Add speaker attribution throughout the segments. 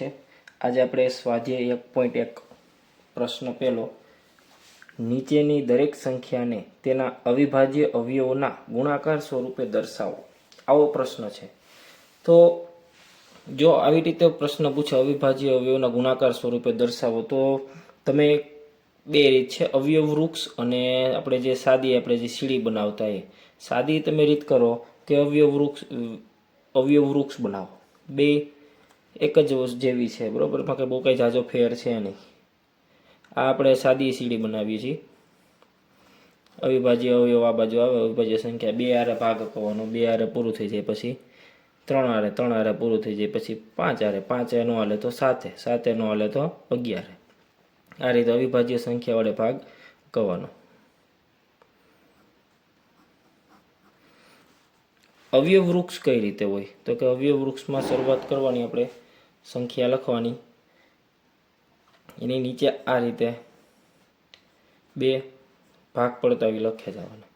Speaker 1: છે. આજે આપણે સ્વાધ્યાય એક પોઈન્ટ એક પ્રશ્ન પહેલો નીચેની દરેક સંખ્યાને તેના અવિભાજ્ય અવયવોના ગુણાકાર સ્વરૂપે દર્શાવો. આવો પ્રશ્ન છે. તો જો આવી રીતે પ્રશ્ન પૂછે અવિભાજ્ય અવયવોના ગુણાકાર સ્વરૂપે દર્શાવો, તો તમે બે રીત છે, અવયવ વૃક્ષ અને આપણે જે સાદી, આપણે જે સીડી બનાવતા એ. સાદી તમે રીત કરો કે અવયવ વૃક્ષ અવયવ વૃક્ષ બનાવો. બે એક જ જેવી છે, બરાબર? કંઈ બહુ કંઈ જાજો ફેર છે નહીં. આ આપણે સાદી સીડી બનાવીએ છીએ. અવિભાજ્ય અવયવ આ બાજુ આવે, અવિભાજ્ય સંખ્યા બે આરે ભાગ કરવાનો, બે આરે પૂરું થઈ જાય પછી ત્રણ આરે ત્રણ આરે પૂરું થઈ જાય પછી પાંચ આરે પાંચ નો હાલે તો સાતે સાતે નો હાલે તો અગિયારે. આ રીતે અવિભાજ્ય સંખ્યા વડે ભાગ કરવાનો. અવયવ વૃક્ષ કઈ રીતે હોય? તો કે અવયવ વૃક્ષમાં શરૂઆત કરવાની આપણે. સંખ્યા લખવાની. એની નીચે આ રીતે બે ભાગ પડતાવી લખ્યા જવાના.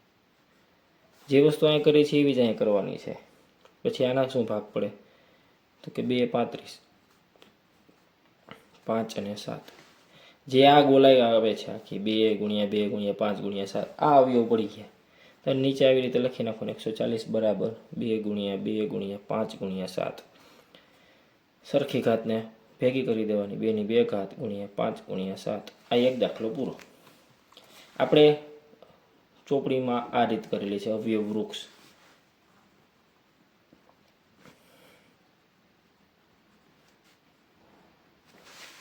Speaker 1: જે વસ્તુ અહીંયા કરી છે એવી જ અહીંયા કરવાની છે. પછી આના શું ભાગ પડે? તો કે બે પાંત્રીસ. પાંચ અને સાત. જે આ ગોલાઈ આવે છે આખી, બે ગુણ્યા બે ગુણ્યા પાંચ ગુણ્યા સાત, આ અવયવ પડી ગયા. તો નીચે આવી રીતે લખી નાખો એકસો ચાલીસ બરાબર, બે ગુણ્યા બે ગુણ્યા પાંચ ગુણ્યા સાત. સરખી ઘાતને ભેગી કરી દેવાની. બેની બે ઘાત ગુણ્યા પાંચ ગુણ્યા સાત. આ એક દાખલો પૂરો. આપણે ચોપડીમાં આ રીત કરેલી છે, અવયવ વૃક્ષ.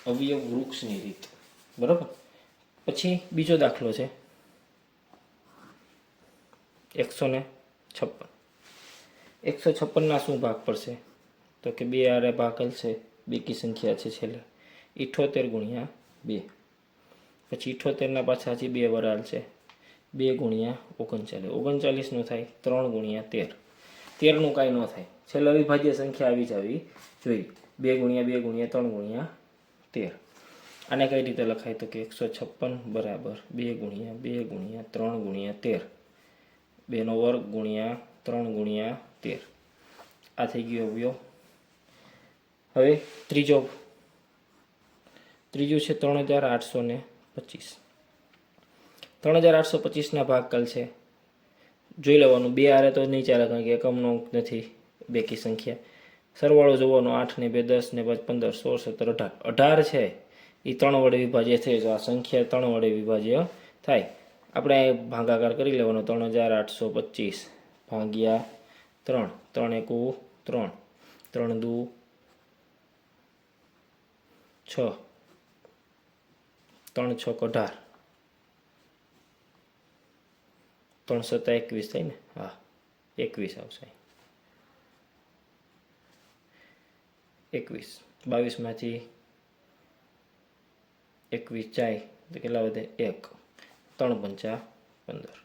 Speaker 1: અવયવ વૃક્ષની રીત. બરાબર? પછી બીજો દાખલો છે. એકસો ને છપ્પન. એકસો છપ્પનના શું ભાગ પડશે? તો કે બે આરે ભાગલ છે, બેકી સંખ્યા છે છેલ્લે. ઇઠોતેર ગુણ્યા બે. પછી ઇઠોતેરના પાછા હજી બે વરાલ છે. બે ગુણ્યા ઓગણચાલીસ. ઓગણચાલીસનું થાય, ત્રણ ગુણ્યા તેર. તેરનું કાંઈ ન થાય. છેલ્લે અવિભાજ્ય સંખ્યા આવી જ આવી જોઈએ. બે ગુણ્યા બે ગુણ્યા ત્રણ ગુણ્યા તેર. આને કઈ રીતે લખાય તો કે એકસો છપ્પન બરાબર બે ગુણ્યા બે ગુણ્યા ત્રણ ગુણ્યા તેર. બેનો વર્ગ ગુણ્યા ત્રણ ગુણ્યા તેર. આ થઈ ગયો અવયવ. હવે ત્રીજો ત્રીજું છે ત્રણ હજાર આઠસો ને પચીસ. ત્રણ હજાર આઠસો પચીસના ભાગકલ છે. જોઈ લેવાનું, બે આરે તો નહીં ચાલે કારણ કે એકમનો નથી બેકી સંખ્યા. સરવાળો જોવાનો આઠ ને બે, દસ ને પાંચ, પંદર, સોળ, સત્તર, અઢાર. અઢાર છે. એ ત્રણ વડે વિભાજ્ય થઈ તો આ સંખ્યા ત્રણ વડે વિભાજ્ય થાય. આપણે ભાગાકાર કરી લેવાનો. ત્રણ હજાર આઠસો પચીસ ભાગ્યા ત્રણ. ત્રણ એકુ ત્રણ. ત્રણ દુ છ. ત્રણ છ અઢાર. ત્રણ સત્તા એકવીસ થાય ને? હા, એકવીસ આવશે એકવીસ. બાવીસમાંથી એકવીસ જાય તો કેટલા વધે? એક. ત્રણ પંચા પંદર.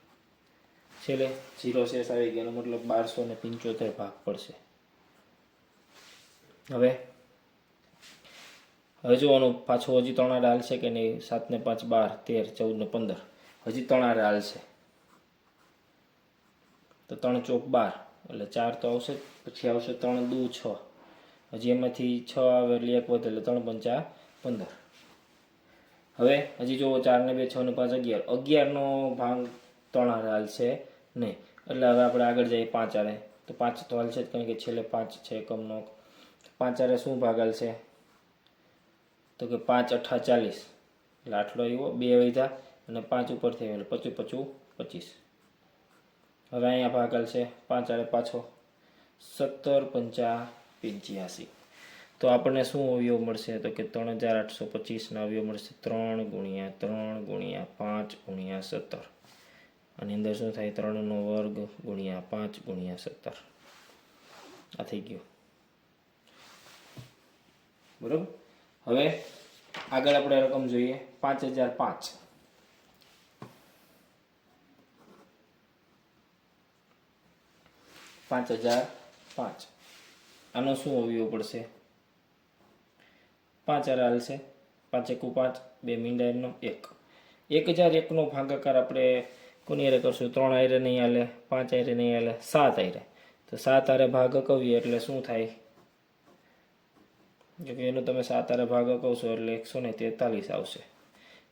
Speaker 1: છેલ્લે જીરો શેષ આવી ગયાનો મતલબ બારસો ને પંચોતેર ભાગ પડશે. હવે હવે જોવાનું પાછો હજી ત્રણ આરે હાલશે કે નહીં? સાત ને પાંચ, બાર, તેર, ચૌદ ને પંદર. હજી ત્રણ આરે હાલશે તો ત્રણ ચોક બાર. એટલે ચાર તો આવશે. પછી આવશે ત્રણ દુ છ. હજી એમાંથી છ આવે એટલે એક વધે એટલે ત્રણ પંચા પંદર. હવે હજી જુઓ ચાર ને બે, છ ને પાંચ, અગિયાર. અગિયારનો ભાગ ત્રણ હારે હાલશે નહીં. એટલે હવે આપણે આગળ જઈએ પાંચ હારે. તો પાંચ તો હાલશે જ, કારણ કે છેલ્લે પાંચ છે એકમનો પાંચ હારે શું ભાગ હાલશે તો કે પાંચ, અઠા, ચાલીસ. એટલે આટલો આવ્યો બે વધ્યા અને પાંચ ઉપર થયો એટલે પચું પચું, પચીસ. હવે અહીંયા ભાગલ છે, પાંચ આડે પાછો. સત્તર પંચા પંચ્યાસી. તો આપણને શું અવયવ મળશે? તો કે ત્રણ હજાર આઠસો પચીસના અવયવ મળશે. ત્રણ ગુણ્યા ત્રણ ગુણ્યા પાંચ ગુણ્યા સત્તર. આની અંદર શું થાય? ત્રણનો વર્ગ ગુણ્યા પાંચ ગુણ્યા સત્તર. આ થઈ ગયું. બરોબર? હવે આગળ આપણે રકમ જોઈએ. પાંચ હજાર પાંચ. પાંચ હજાર પાંચ. આનો શું અવયવ પડશે? પાંચ હાર હાલશે. પાંચ એકુ પાંચ, બે મીંડા એમનો એક. એક હજાર એકનો ભાગાકાર આપણે કોની હારે કરશું? ત્રણ આયરે નહીં હાલે, પાંચ આયરે નહીં હાલે, સાત આયરે તો સાત આરે ભાગ કવીએ એટલે શું થાય? જો કે એનું તમે સાત આરે ભાગ કહશો એટલે એકસો ને તેતાલીસ આવશે.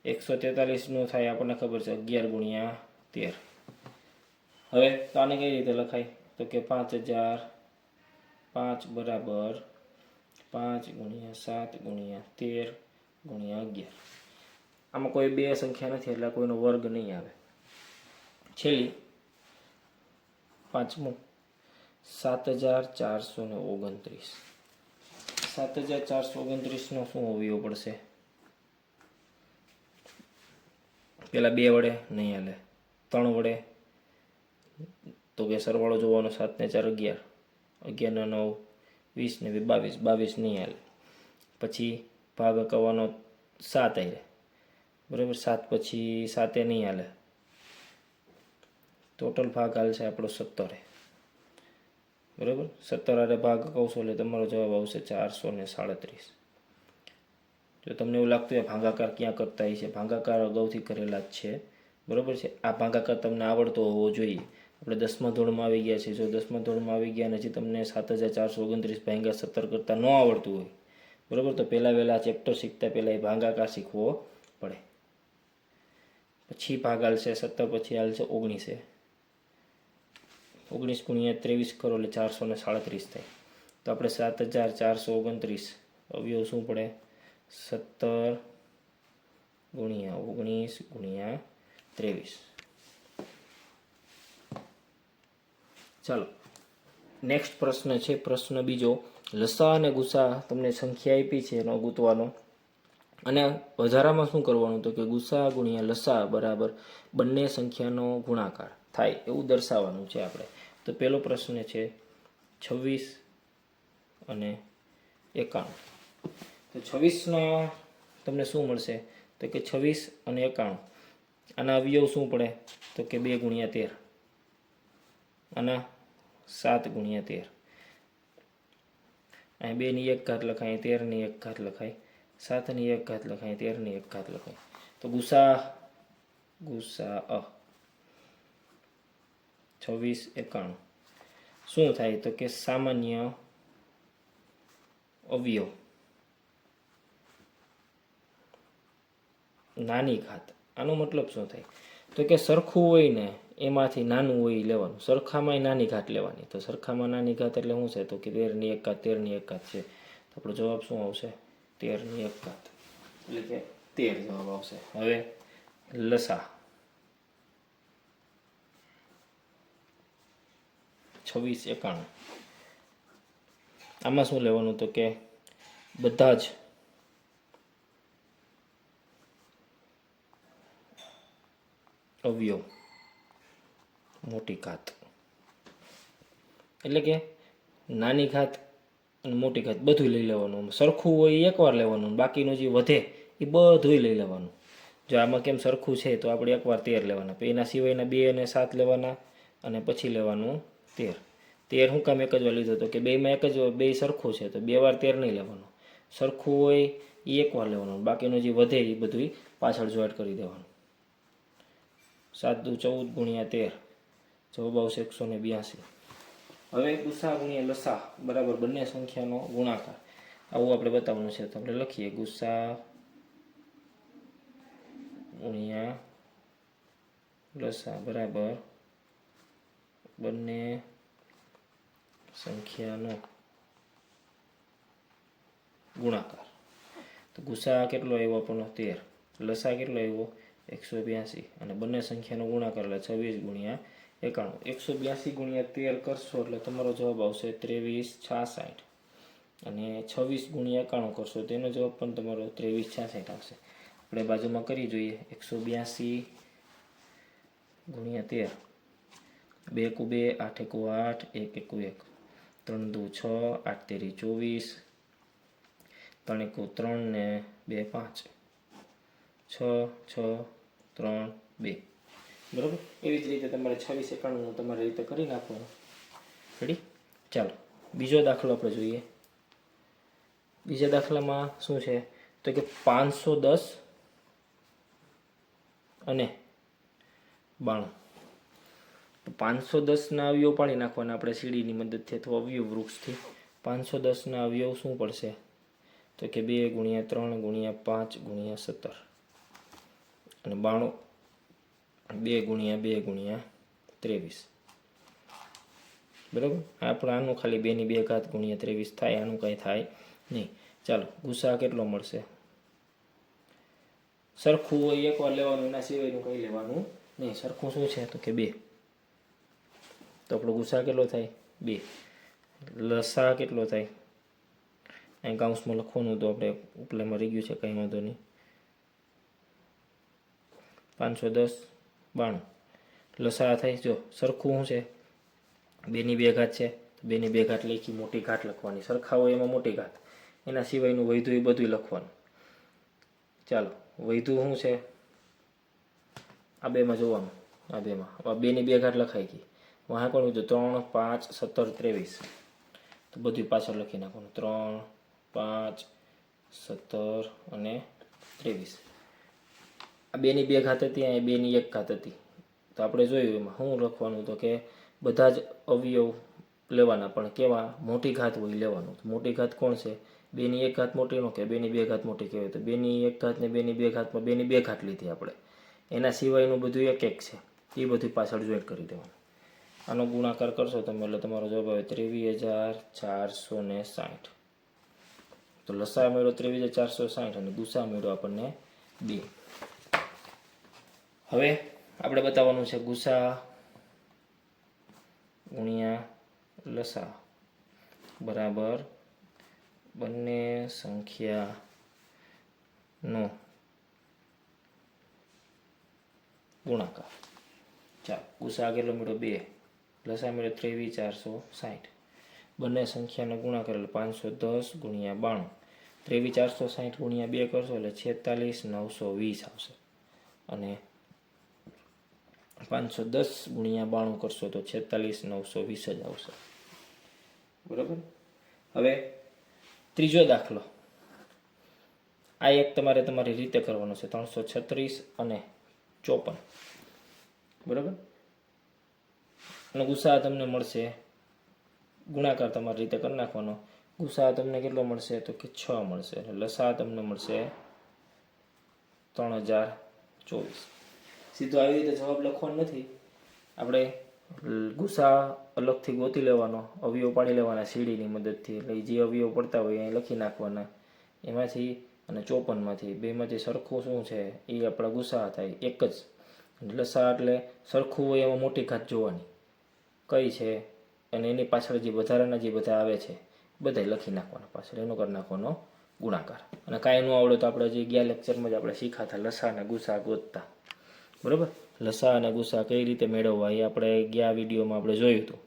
Speaker 1: એકસો તેતાલીસનું થાય આપણને ખબર છે અગિયાર ગુણ્યા તેર. હવે તો આને કઈ રીતે લખાય? તો કે પાંચ હજાર પાંચ બરાબર પાંચ ગુણ્યા સાત ગુણ્યા તેર ગુણ્યા અગિયાર. આમાં કોઈ બે સંખ્યા નથી એટલે કોઈનો વર્ગ નહીં આવે. છેલ્લી પાંચમું સાત હજાર ચારસો ને ઓગણત્રીસ. સાત હજાર ચારસો ઓગણત્રીસનો શું હોવીઓ પડશે? પેલા બે વડે? નહીં હાલે. ત્રણ વડે? તો કે સરવાળો જોવાનો સાત ને ચાર અગિયાર. અગિયાર ને નવ, વીસ ને બાવીસ. બાવીસ નહીં હાલે. પછી ભાગ કરવાનો સાત આવે બરાબર? સાત પછી સાતે નહીં હાલે. ટોટલ ભાગ હાલશે આપણો સત્તરે. બરાબર? સત્તર આરે ભાગ કહશો એટલે તમારો જવાબ આવશે ચારસો ને સાડત્રીસ. જો તમને એવું લાગતું હોય ભાંગાકાર ક્યાં કરતા છે, ભાંગાકાર અગાઉથી કરેલા જ છે. બરાબર છે? આ ભાંગાકાર તમને આવડતો હોવો જોઈએ. આપણે દસમા ધોરણમાં આવી ગયા છીએ. જો દસમા ધોરણમાં આવી ગયા અને હજી તમને સાત હજાર ચારસો ઓગણત્રીસ ભાંગા સત્તર કરતાં ન આવડતું હોય. બરાબર? તો પહેલાં વહેલા ચેપ્ટર શીખતા પહેલાં એ ભાંગાકાર શીખવો પડે. પછી ભાગ હાલશે સત્તર પછી હાલશે ઓગણીસે. ઓગણીસ ગુણ્યા ત્રેવીસ કરો એટલે ચારસો ને સાડત્રીસ થાય. તો આપણે સાત હજાર ચારસો ઓગણત્રીસ. અવયવ શું પડે? સત્તર ગુણ્યા ઓગણીસ ગુણ્યા ત્રેવીસ. ચાલો નેક્સ્ટ પ્રશ્ન છે, પ્રશ્ન બીજો. લસા અને ગુસા તમને સંખ્યા આપી છે એનો ગૂંતવાનો અને વધારામાં શું કરવાનું તો કે ગુસા ગુણ્યા લસા બરાબર બંને સંખ્યાનો ગુણાકાર થાય એવું દર્શાવવાનું છે આપણે. તો પહેલો પ્રશ્ન છે છવ્વીસ અને એકાણું. તો છવ્વીસનો તમને શું મળશે? તો કે છવ્વીસ અને એકાણું. આના અવયવ શું પડે? તો કે બે ગુણ્યા તેર. આના સાત ગુણ્યા તેર. અહીં બેની એક ઘાત લખાય, તેરની એક ઘાત લખાય, સાતની એક ઘાત લખાય, તેરની એક ઘાત લખાય. તો ગુસા ગુસા અ. છવ્વીસ એકાણું. શું થાય તો કે સામાન્ય અવયવ નાની ઘાત. આનો મતલબ શું થાય? તો કે સરખું હોય ને, એમાંથી નાનું હોય લેવાનું. સરખામાં નાની ઘાત લેવાની. તો સરખામાં નાની ઘાત એટલે શું છે? તો કે તેરની એક તેરની એક ઘાત છે. તો આપણો જવાબ શું આવશે? તેરની એક ઘાત. એટલે કે તેર જવાબ આવશે. હવે લસા. છવ્વીસ, એકાણું. આમાં શું લેવાનું તો કે બધા જ અવયવ મોટી ઘાત. એટલે કે નાની ઘાત અને મોટી ઘાત બધું લઈ લેવાનું. સરખું હોય એકવાર લેવાનું, બાકીનું જે વધે એ બધું લઈ લેવાનું. જો આમાં કેમ સરખું છે તો આપણે એકવાર તેર લેવાના. એના સિવાયના બે અને સાત લેવાના અને પછી લેવાનું તેર. તેર હું કામ એક જ વાર લીધો હતો કે બેમાં એક જ બે સરખું છે, તો બે વાર તેર નહીં લેવાનું. સરખું હોય એ એકવાર લેવાનું. બાકીનું જે વધે એ બધું પાછળ જોઈટ કરી દેવાનું. સાત દુ ચૌદ ગુણ્યા તેર. જવાબ આવશે એકસો ને બ્યાસી. હવે ગુસ્સા ગુણ્યા લસા બરાબર બંને સંખ્યાનો ગુણાકાર. આવું આપણે બતાવવાનું છે. તો આપણે લખીએ ગુસ્સા ગુણ્યા લસા બરાબર બંને સંખ્યાનો ગુણાકાર. તો ગુસા કેટલો આવ્યો આપણો તેર. લસા કેટલો આવ્યો? એકસો બ્યાસી. અને બંને સંખ્યાનો ગુણાકાર એટલે છવ્વીસ ગુણ્યા એકાણું. એકસો બ્યાસી ગુણ્યા તેર કરશો એટલે તમારો જવાબ આવશે ત્રેવીસ છાસઠ. અને છવ્વીસ ગુણ્યા એકાણું કરશો તેનો જવાબ પણ તમારો ત્રેવીસ છાસઠ આવશે. આપણે બાજુમાં કરી જોઈએ. એકસો બ્યાસી ગુણ્યા તેર. બે કુ બે, આઠ એકુ આઠ, એક એકુ એક. ત્રણ દુ છ, આઠ તેરી ચોવીસ. ત્રણ એકુ ત્રણ ને બે પાંચ. છ છ, ત્રણ, બે. બરાબર? એવી જ રીતે તમારે છવ્વીસ એકાણું તમારી રીતે કરી નાખવાનું. રેડી ચાલો. બીજો દાખલો આપણે જોઈએ. બીજા દાખલામાં શું છે? તો કે પાંચસો દસ અને બાણું. પાંચસો દસના અવયવ પાડી નાખવાના આપણે સીડીની મદદથી અથવા અવયવ વૃક્ષથી. પાંચસો દસના અવયવ શું પડશે? તો કે બે ગુણ્યા ત્રણ ગુણ્યા પાંચ ગુણ્યા સત્તર. અને બાણું. બે ગુણ્યા બે ગુણ્યા ત્રેવીસ. બરાબર? આપણે આનું ખાલી બેની બે ઘાત ગુણ્યા ત્રેવીસ થાય, આનું કંઈ થાય નહીં. ચાલો ગુસ્સા કેટલો મળશે? સરખું હોય, એકવાર લેવાનું, એના સિવાયનું કંઈ લેવાનું નહીં. સરખું શું છે? તો કે બે. તો આપણો ગુસા કેટલો થાય? બે. લસા કેટલો થાય? અહીં કાઉન્સમાં લખવાનું તો આપણે ઉપલામાં રહી ગયું છે, કંઈ વાંધો નહીં. પાંચસો દસ, બાણું. લસા થાય, જો, સરખું શું છે? બેની બે ઘાત છે બેની બે ઘાત લખી મોટી ઘાટ લખવાની. સરખા હોય એમાં મોટી ઘાત. એના સિવાયનું વૈધું એ બધું લખવાનું. ચાલો, વૈધું શું છે? આ બેમાં જોવાનું, આ બેમાં. આ બેની બે ઘાટ લખાઈ ગઈ. વાહ કોણ કીધું ત્રણ, પાંચ, સત્તર, ત્રેવીસ. તો બધું પાછળ લખી નાખવાનું. ત્રણ, પાંચ, સત્તર અને ત્રેવીસ. આ બેની બે ઘાત હતી અહીંયા બેની એક ઘાત હતી. તો આપણે જોયું એમાં શું લખવાનું તો કે બધા જ અવયવ લેવાના, પણ કેવા? મોટી ઘાત હોય લેવાનું. મોટી ઘાત કોણ છે? બેની એક ઘાત મોટી નો કે બેની બે ઘાત મોટી કહેવાય. તો બેની એક ઘાત ને બેની બે ઘાતમાં બેની બે ઘાત લીધી આપણે. એના સિવાયનું બધું એક એક છે. એ બધું પાછળ જોઈન્ટ કરી દેવાનું. આનો ગુણાકાર કરશો તમે, એટલે તમારો જવાબ આવે ત્રેવીસ હજાર ચારસો ને સાઠ. તો લસા મેળો ત્રેવીસ હજાર ચારસો સાઠ અને ગુસા મેળો આપણને બે. હવે આપણે બતાવવાનું છે ગુસા ગુણ્યા લસા બરાબર બંને સંખ્યાનો ગુણાકાર. ચાલો ગુસા કેટલો મેળો બે. લસા મેળો ત્રેવીસ ચારસો સાઠ બંને સંખ્યાનો ગુણાકાર એટલે પાંચસો દસ ગુણ્યા બાણું. ત્રેવીસ ચારસો સાઠ ગુણ્યા બે કરશો એટલે છેતાલીસ નવસો વીસ આવશે. અને પાંચસો દસ ગુણ્યા બાણું કરશો તો છેતાલીસ નવસો વીસ જ આવશે. બરાબર? હવે ત્રીજો દાખલો. આ એક તમારે તમારી રીતે કરવાનો છે. ત્રણસો છત્રીસ અને ચોપન. બરાબર? અને ગુસ્સા તમને મળશે. ગુણાકાર તમારી રીતે કરી નાખવાનો. ગુસ્સા તમને કેટલો મળશે? તો કે છ મળશે. એટલે લસા તમને મળશે ત્રણ હજાર ચોવીસ. સીધો આવી રીતે જવાબ લખવાનો નથી. આપણે ગુસા અલગથી ગોતી લેવાનો, અવયવ પાડી લેવાના સીડીની મદદથી. એટલે જે અવયવ પડતા હોય એ લખી નાખવાના. એમાંથી અને ચોપનમાંથી. બેમાંથી સરખું શું છે? એ આપણા ગુસા થાય. એક જ. લસા એટલે સરખું હોય એમાં મોટી ઘાત જોવાની. કઈ છે અને એની પાછળ જે વધારાના જે બધા આવે છે, બધાય લખી નાખવાના પાછળ. એનો કરી નાખવાનો ગુણાકાર. અને કાંઈ ન આવડે તો આપણે જે ગયા લેક્ચરમાં જ આપણે શીખાતા, લસા અને ગુસા ગોતતા. બરાબર? લસા અને ગુસા કઈ રીતે મેળવવા એ આપણે ગયા વિડીયોમાં આપણે જોયું હતું.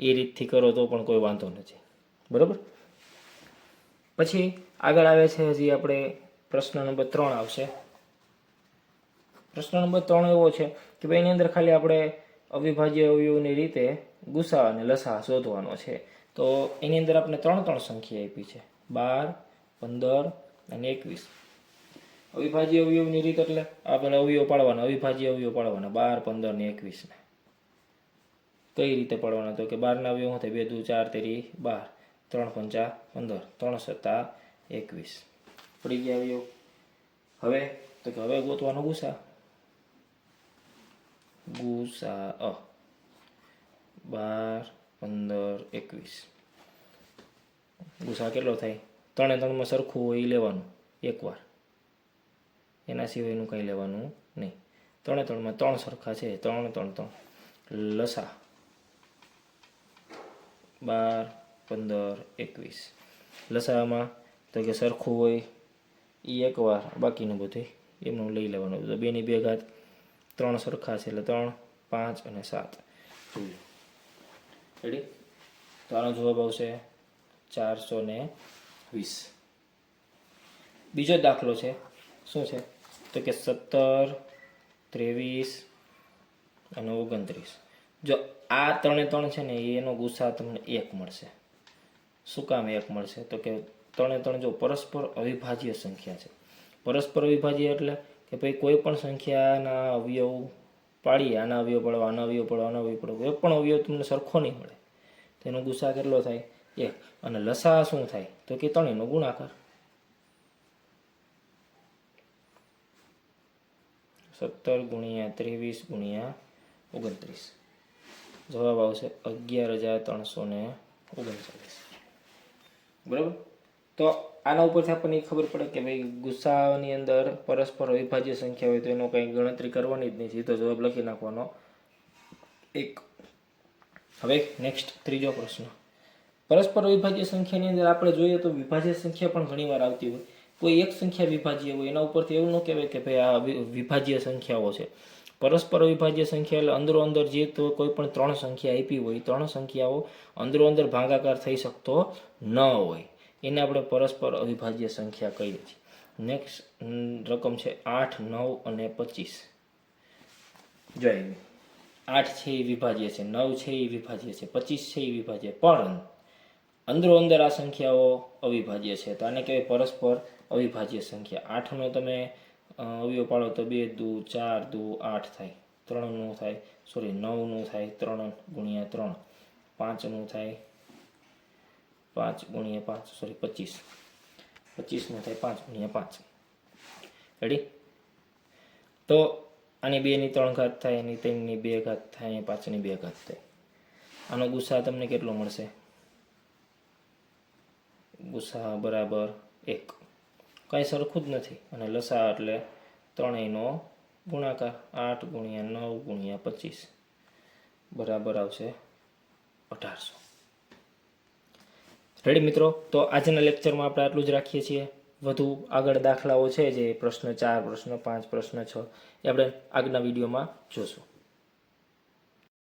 Speaker 1: એ રીતથી કરો તો પણ કોઈ વાંધો નથી. બરાબર? પછી આગળ આવે છે હજી આપણે પ્રશ્ન નંબર ત્રણ આવશે. પ્રશ્ન નંબર ત્રણ એવો છે કે ભાઈ એની અંદર ખાલી આપણે અવિભાજ્ય અવયવની રીતે ગુસા અને લસા શોધવાનો છે. તો એની અંદર આપણે ત્રણ ત્રણ સંખ્યા આપી છે. બાર, પંદર અને એકવીસ. અવિભાજ્ય અવયવની રીત એટલે આપણે અવયવ પાડવાના, અવિભાજ્ય અવયવ પાડવાના, બાર, પંદર ને એકવીસને. કઈ રીતે પાડવાના? તો કે બારના અવયવ થાય બે દુ, ચાર, તેરી, બાર. ત્રણ પંચા, પંદર. ત્રણ સત્તા, એકવીસ. પડી ગયા અવયવ. હવે, તો કે હવે ગોતવાનો ગુસા ગુસા અ. બાર, પંદર, એકવીસ. ગુસા કેટલો થાય? ત્રણે ત્રણમાં સરખું હોય એ લેવાનું, એકવાર. એના સિવાયનું કંઈ લેવાનું નહીં. ત્રણે ત્રણમાં ત્રણ સરખા છે. ત્રણ ત્રણ ત્રણ. લસા. બાર, પંદર, એકવીસ. લસામાં તો કે સરખું હોય એ એકવાર. બાકીનું બધું એમનું લઈ લેવાનું. તો બેની બે ઘાત ત્રણ સરખા છે એટલે ત્રણ, પાંચ અને સાત. જોઈએ રેડી તો આનો જવાબ આવશે ચારસો ને વીસ. બીજો દાખલો છે. શું છે? તો કે સત્તર, ત્રેવીસ અને ઓગણત્રીસ. જો આ ત્રણે ત્રણ છે ને, એનો ગુસ્સા તમને એક મળશે. શું કામ એક મળશે? તો કે ત્રણે ત્રણ જો પરસ્પર અવિભાજ્ય સંખ્યા છે. પરસ્પર અવિભાજ્ય એટલે કે ભાઈ કોઈ પણ સંખ્યાના અવયવ પાડીએ આના અવયવ પડો આના અવયવ પડો આના અવયવ પડો એક પણ અવયવ તમને સરખો નહીં મળે. તો એનો ગુસ્સા કેટલો થાય? એક. અને લસા શું થાય? તો કે ત્રણેયનો ગુણાકાર. સત્તર ગુણ્યા ત્રેવીસ ગુણ્યા ઓગણત્રીસ. જવાબ આવશે અગિયાર હજાર ત્રણસો ને ઓગણચાલીસ. બરાબર? તો આના ઉપરથી આપણને એ ખબર પડે કે ભાઈ ગુસ્સાની અંદર પરસ્પર અવિભાજ્ય સંખ્યા હોય તો એનો કંઈ ગણતરી કરવાની જ નહીં, સીધો જવાબ લખી નાખવાનો. એક. હવે નેક્સ્ટ ત્રીજો પ્રશ્ન. પરસ્પર અવિભાજ્ય સંખ્યાની અંદર આપણે જોઈએ તો વિભાજ્ય સંખ્યા પણ ઘણીવાર આવતી હોય. કોઈ એક સંખ્યા વિભાજ્ય હોય, એના ઉપરથી એવું ન કહેવાય કે ભાઈ આ વિભાજ્ય સંખ્યાઓ છે. પરસ્પર અવિભાજ્ય સંખ્યા એટલે અંદરો અંદર જે તો કોઈ પણ ત્રણ સંખ્યા આપી હોય, ત્રણ સંખ્યાઓ અંદરો અંદર ભાગાકાર થઈ શકતો ન હોય. એને આપણે પરસ્પર અવિભાજ્ય સંખ્યા કહીએ છીએ. નેક્સ્ટ રકમ છે આઠ, નવ અને પચીસ. જોઈએ આઠ છે એ વિભાજ્ય છે, નવ છે એ વિભાજ્ય છે, પચીસ છે એ વિભાજ્ય. પણ અંદરો અંદર આ સંખ્યાઓ અવિભાજ્ય છે. તો આને કહેવાય પરસ્પર અવિભાજ્ય સંખ્યા. આઠનો તમે અવયવ પાડો તો બે, દુ, ચાર, દુ, આઠ થાય. ત્રણનું થાય સોરી નવનું થાય ત્રણ ગુણ્યા ત્રણ. પાંચનું થાય પાંચ ગુણ્યા પાંચ સોરી પચીસ. પચીસનું થાય પાંચ ગુણ્યા પાંચ. રેડી તો આની બેની ત્રણ ઘાત થાય, એની ત્રણની બે ઘાત થાય, અને પાંચની બે ઘાત થાય. આનો ગુસ્સા તમને કેટલો મળશે? ગુસ્સા બરાબર એક. કાંઈ સરખું જ નથી. અને લસા એટલે ત્રણેયનો ગુણાકાર, આઠ ગુણ્યા નવ ગુણ્યા પચીસ. બરાબર આવશે અઢારસો. રેડી મિત્રો? તો આજના લેક્ચરમાં આપણે આટલું જ રાખીએ છીએ. વધુ આગળ દાખલાઓ છે જે પ્રશ્ન ચાર, પ્રશ્ન પાંચ, પ્રશ્ન છ એ આપણે આગળના વિડીયોમાં જોશું.